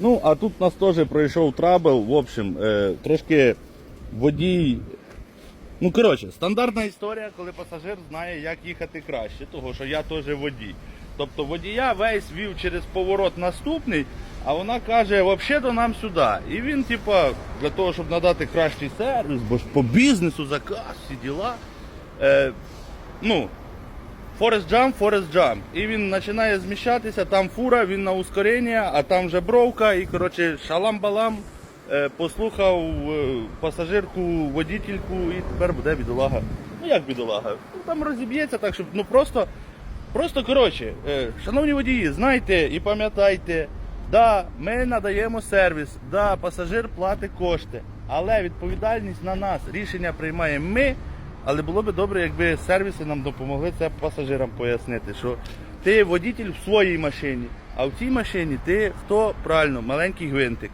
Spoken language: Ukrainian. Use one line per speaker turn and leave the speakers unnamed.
Ну, а тут у нас теж пройшов трабл. В общем, е, трошки водій. Ну, коротше, стандартна історія, коли пасажир знає, як їхати краще, того що я теж водій. Тобто водія весь вів через поворот наступний, а вона каже, взагалі до нам сюди. І він, типа, для того, щоб надати кращий сервіс, бо ж по бізнесу заказ, всі діла. Е, ну, Форест джамп, форест джамп. І він починає зміщатися, там фура, він на ускорення, а там вже бровка, і коротше шалам-балам е, послухав е, пасажирку, водітельку, і тепер буде бідолага. Ну як бідолага? Ну там розіб'ється так, щоб ну просто, просто коротше, е, шановні водії, знайте і пам'ятайте, да, ми надаємо сервіс, да, пасажир платить кошти, але відповідальність на нас. Рішення приймаємо ми. Але було б добре, якби сервіси нам допомогли це пасажирам пояснити, що ти водітель в своїй машині, а в цій машині ти хто правильно, маленький гвинтик.